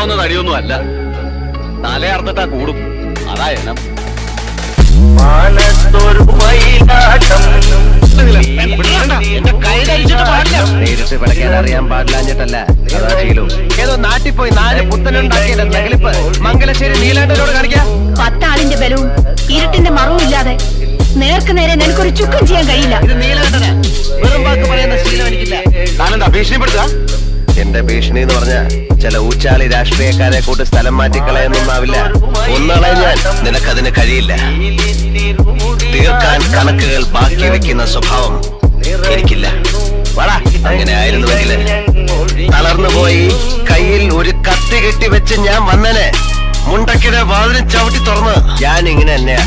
കൂടാവുന്ന തടിയൊന്നും അല്ല തല അർത്തിട്ടാ കൂടും. അതാ എനം നേരിട്ട് പിടയ്ക്കാൻ അറിയാൻ പാടില്ലാഞ്ഞിട്ടല്ല ഏതോ നാട്ടിൽ പോയി നാല് പുത്തനുണ്ടാക്കിയ മംഗലശ്ശേരി നീലാണ്ടനോട് കാണിക്കാം. പത്താളിന്റെ ബലവും ഇരുട്ടിന്റെ മറവും ഇല്ലാതെ നേർക്ക് നേരെ നിനക്കൊരു ചുക്കം ചെയ്യാൻ കഴിയില്ല. എന്റെ ഭീഷണി എന്ന് പറഞ്ഞ ചില ഊച്ചാളി രാഷ്ട്രീയക്കാരെ കൂട്ട് സ്ഥലം മാറ്റിക്കളയെന്നൊന്നാവില്ല ഒന്നളഞ്ഞാൽ നിനക്കതിന് കഴിയില്ല. തീർക്കാൻ കണക്കുകൾ ബാക്കി വെക്കുന്ന സ്വഭാവം എനിക്കില്ല. വാടാ അങ്ങനെ ആയിരുന്നുവെങ്കിൽ തളർന്നു പോയി. കയ്യിൽ ഒരു കത്തി കെട്ടി വെച്ച് ഞാൻ വന്നനെ. മുണ്ടക്കിടെ വാതിലും ചവിട്ടി തുറന്ന്. ഞാൻ ഇങ്ങനെ തന്നെയാ.